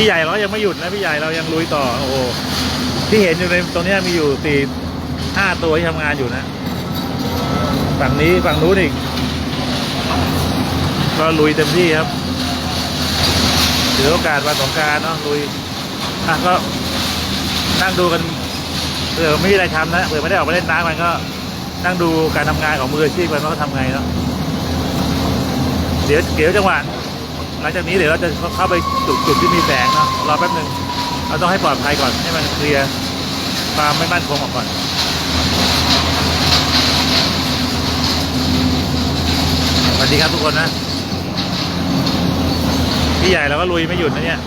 พี่ใหญ่เรายังไม่หยุดนะพี่ใหญ่เรายังลุยต่อโอ้โหที่เห็นอยู่ในตรงนี้มีอยู่สี่ห้าตัวที่ทำงานอยู่นะ ฝั่งนี้ฝั่งนู้นอีก ก็ลุยเต็มที่ครับถือโอกาสวันสงการเนาะลุยอะก็นั่งดูกันเผื่อไม่มีอะไรทำนะเผื่อไม่ได้ออกมาเล่นน้ำมันก็นั่งดูการทำงานของมืออาชีพมันว่าเขาทำไงเนาะเดี๋ยวเดี๋ยวจังหวะ หลังจากนี้เดี๋ยวเราจะเข้าไปจุดจุดที่มีแสงเนาะรอแป๊บหนึ่งเราต้องให้ปลอดภัยก่อนให้มันเคลียร์ความไม่มั่นคงออกก่อนสวัสดีครับทุกคนนะพี่ใหญ่เราก็ลุยไม่หยุดนะเนี่ย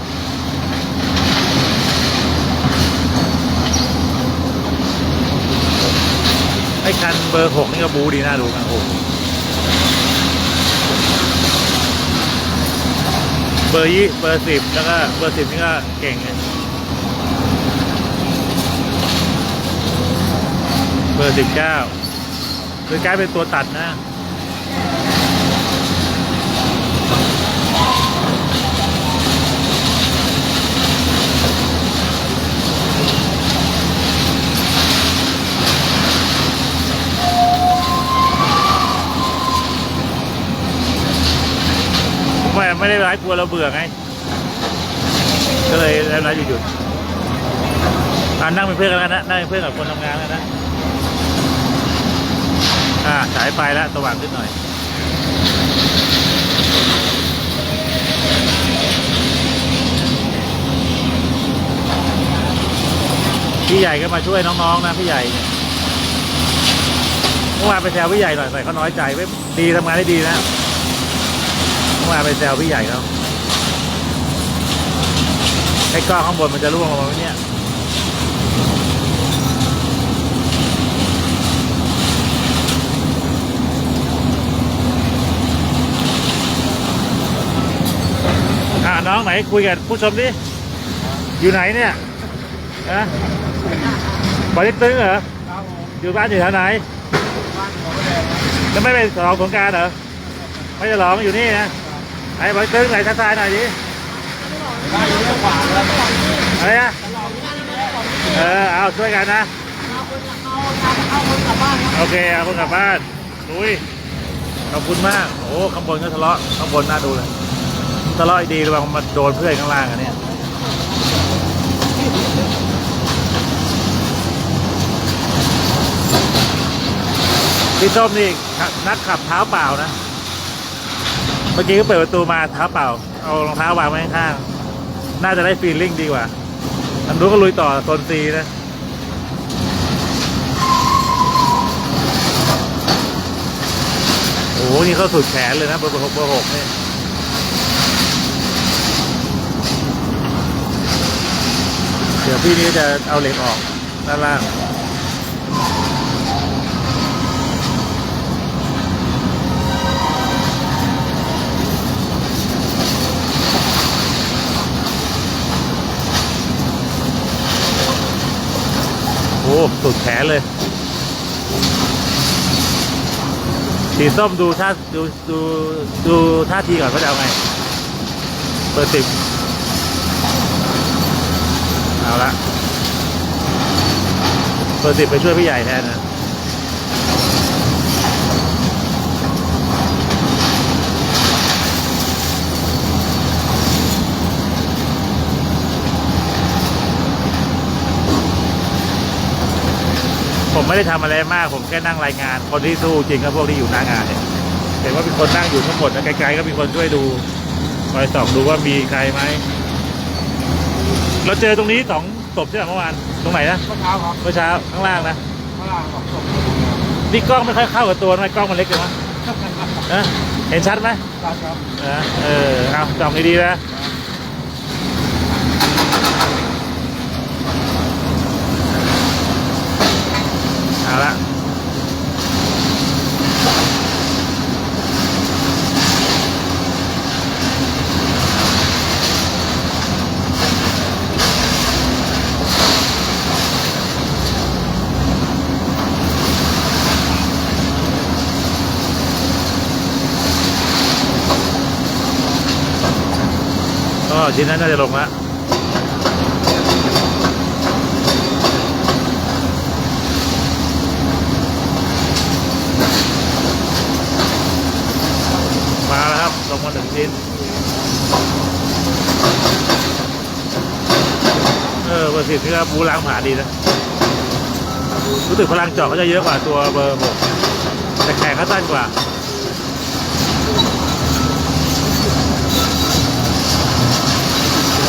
ไอ้คันเบอร์หกนี่ก็บูดีน่าดูนะโอ้โห เบอร์ยี่เบอร์สิบแล้วก็เบอร์สิบนี่ก็เก่งเลยเบอร์สิบเก้าคือกลายเป็นตัวตัดนะ ไม่ได้ร้ายกลัวเราเบื่อไง ก็เลยร้ายหยุดหยุดอ่านั่งเป็นเพื่อนกันแล้วนะนั่งเป็นเพื่อนกับคนทำงานแล้วนะอ่าฉายไฟแล้วสว่างขึ้นหน่อยพี่ใหญ่ก็มาช่วยน้องๆนะพี่ใหญ่เมื่อวานไปแซวพี่ใหญ่หน่อยใส่เขาน้อยใจไม่ดีทำงานได้ดีนะ มื่านไปแซวพี่ใหญ่เขาไอ้ก้อนข้างบนมันจะร่วงลงมาไหมเนี่ยอ่าน้องไหนคุยกับผู้ชมดิ อยู่ไหนเนี่ยนะบริษตึงเหรอ อยู่บ้านอยู่แถวไหน จะไม่ไปฉลองสงการเหรอ ไม่จะร้องอยู่นี่นะ ไอ้บอยตึ้งไหนทักทายหน่อยดิอะไรนะเออเอาช่วยกันนะโอเคเอาคนกลับบ้านดุยขอบคุณมากโอ้ข้างบนก็ทะเลาะข้างบนน่าดูเลยทะเลาะดีระวังมาโดนเพื่อนข้างล่างอันเนี้ยพี่ส้มนี่นักขับเท้าเปล่านะ เมื่อกี้ก็เปิดประตูมาเท้าเปล่า เอารองเท้าวางไว้ข้างๆน่าจะได้ฟีลลิ่งดีกว่าอันนู้นก็ลุยต่อโซนซีนะโอ้โหนี่เขาสุดแขนเลยนะเบอร์หกเบอร์หกนี่เดี๋ยวพี่นี้จะเอาเหล็กออกด้านล่าง สุดแขนเลย สีส้มดูท่าดูดูดูท่าทีก่อนว่าจะเอาไงเบอร์สิบเอาละเบอร์สิบไปช่วยพี่ใหญ่แทนนะ ผมไม่ได้ทำอะไรมาก ผมแค่นั่งรายงาน คนที่สู้จริงก็พวกที่อยู่หน้างานเนี่ยเห็นว่ามีคนนั่งอยู่ทั้งหมดนะไกลๆก็มีคนช่วยดูคอยส่องดูว่ามีใครไหมเราเจอตรงนี้สองศพใช่ไหมเมื่อวานตรงไหนนะเมื่อเช้าครับเมื่อเช้าข้างล่างนะข้างล่างของศพนี่กล้องไม่ค่อยเข้ากับตัวทำไมกล้องมันเล็กจังวะนะเห็นชัดไหมครับครับนะเออเอาส่องดีๆนะ เอาละก็ชิ้นนั้นน่าจะลงและ ครับลงมาหนึ่ง ชิ้น เออเบอร์สิบนี่ก็บูล้างผ่าดีนะ รู้สึกพลังเจาะเขาจะเยอะกว่าตัวเบอร์หกแต่แขนเขาสั้นกว่า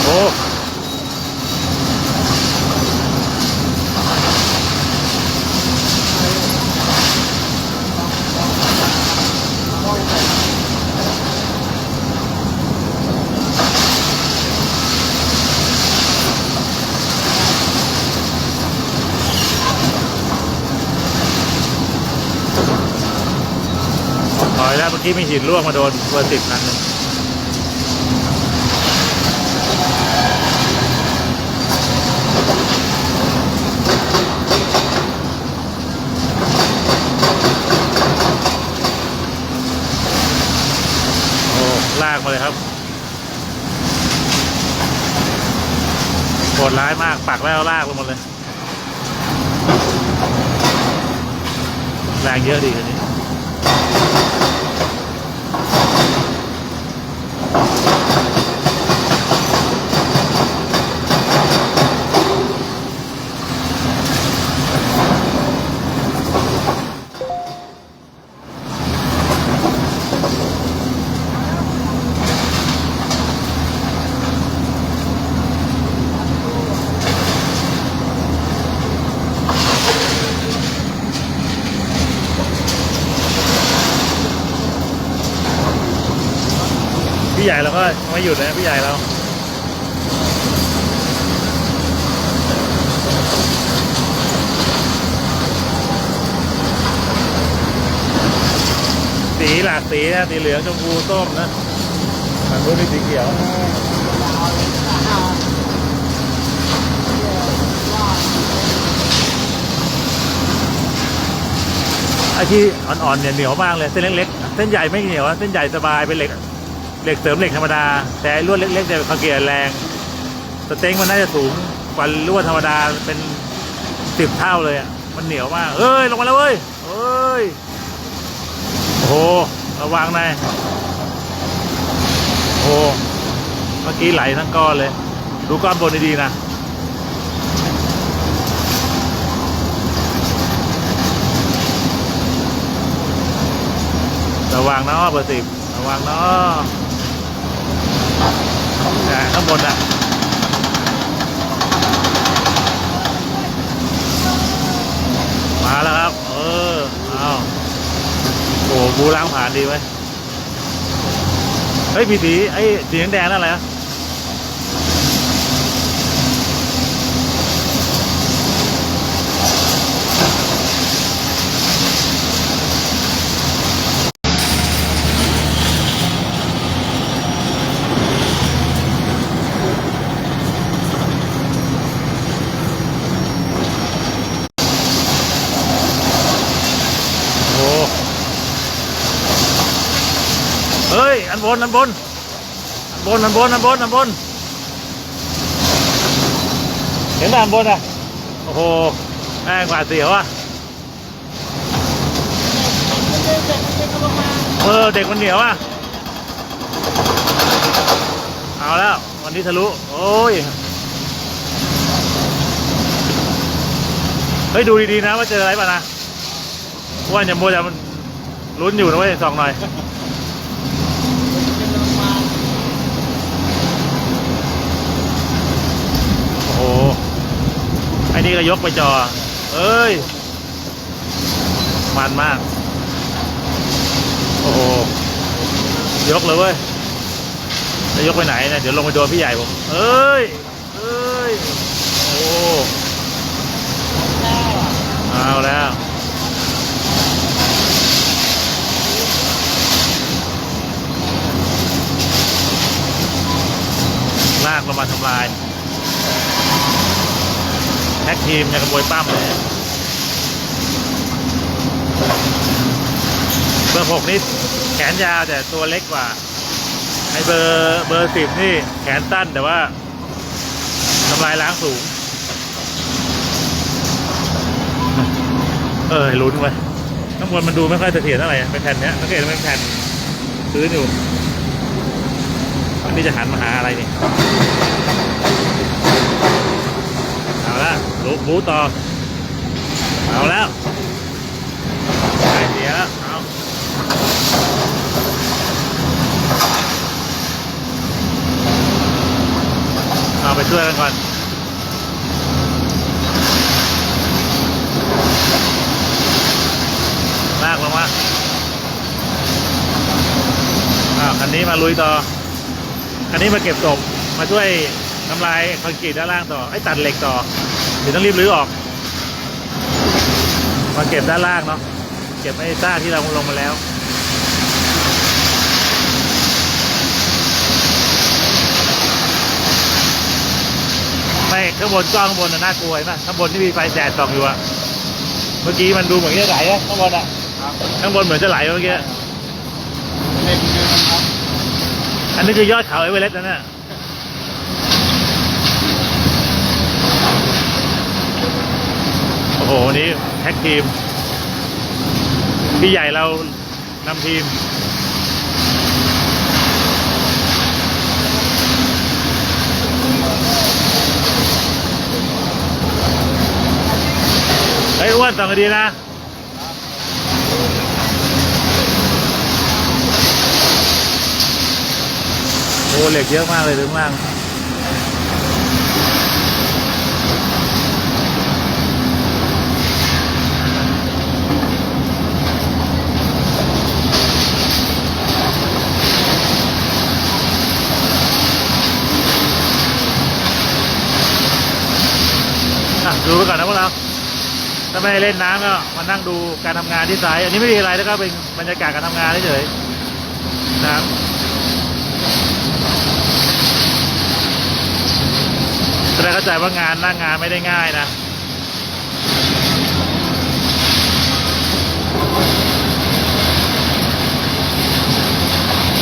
โอ้ แล้วเมื่อกี้มีหินร่วงมาโดนเบอร์สิบนัดหนึงโอ้ลากมาเลยครับโหดร้ายมากปักแล้วลากลงมาเลย แรงเยอะดีคันนี้ หยุดนะพี่ใหญ่เราสีหลากสีนะสีเหลืองชมพูส้มนะฝั่งนู้นนี่สีเขียวไอ้ที่อ่อนๆเนี่ยเหนียวมากเลยเส้นเล็กๆเส้นใหญ่ไม่เหนียวเส้นใหญ่สบายเป็นเหล็ก เหล็กเสริมเหล็กธรรมดา แต่ลวดเล็กๆเนี่ยเขาเกียร์แรง สเต็งมันน่าจะสูงกว่าลวดธรรมดาเป็นสิบเท่าเลยอะมันเหนียวมากเอ้ยลงมาแล้วเว้ยเอ้ยโอ้โหระวังหนอยโอ้โเมื่อกี้ไหลทั้งก้อนเลย ดูก้อนบนดีๆนะระวังเนาะเบอร์สิบระวังเนาะ แต่ข้างบนอะมาแล้วครับ เออเอาโอ้บูล้างผ่านดีไว้เฮ้ยพี่สีไอ้สีแดงนั่นอะไรอะ ย อันบน อันบน อันบน อันบน อันบน อันบน เห็นไหมอันบนอะ โอ้โห แม่งกว่าดเสียวอะ เออ เด็กมันเหนียวอะ เอาแล้ว วันนี้ทะลุ โอ้ย เฮ้ย ดูดี ๆ นะว่าเจออะไรป่ะนะว่าจะโมวแต่มันลุ้นอยู่นะเว้ยส่องหน่อย โอ้โห ไอ้ นี่ก็ยกไปจอ เอ้ย มันมาก โอ้โหยกเลยเว้ย จะยกไปไหนนี่ยเดี๋ยวลงไปโดนพี่ใหญ่ผม เอ้ย เอ้ย โอ้เอาแล้วลากลงมาทำลาย แท็กทีมอย่างกระบวยปั้มเลยเบอร์หกนี่แขนยาวแต่ตัวเล็กกว่าไอเบอร์เบอร์สิบนี่แขนสั้นแต่ว่าทำลายล้างสูง เออลุ้นไว้ยข้างบนมันดูไม่ค่อยเสถียรเท่าไหร่เป็นแผ่นเนี้ยสังเกตว่าเป็นแผ่นพื้นอยู่อันนี้จะหันมาหาอะไรนี่เอาละ ลุกบูต่อ เอาแล้วไอเสียเอาเอาไปช่วยกันก่อนลากลงมาอ้าวคันนี้มาลุยต่อ คันนี้มาเก็บศพมาช่วยทำลายคอนกรีตด้านล่างต่อไอ้ตัดเหล็กต่อ เดี๋ยวต้องรีบรื้อออก มาเก็บด้านล่างเนาะ เก็บไอ้ซ่าที่เราลงมาแล้วไม่ข้างบนกล้องข้างบนน่ากลัวเห็นะข้างบนที่มีไฟแดดส่องอยู่อะเมื่อกี้มันดูเหมือนจะไหลอะข้างบนอะข้างบนเหมือนจะไหลเมื่อกี้อันนี้คือยอดเขาเอเวเรสต์นะเนี่ยโอ้โหวันนี้แท็กทีม พี่ใหญ่เรานำทีม เฮ้ยอ้วนส่องดีนะโอ้เหล็กเยอะมากเลยถึงล่างอะ ดูไปก่อนนะพวกเราถ้าไม่เล่นน้ำก็มานั่งดูการทำงานที่สาย อันนี้ไม่มีอะไรนะครับเป็นบรรยากาศการทำงานเฉยๆนะครับจะได้เข้าใจว่างานหน้างานไม่ได้ง่ายนะ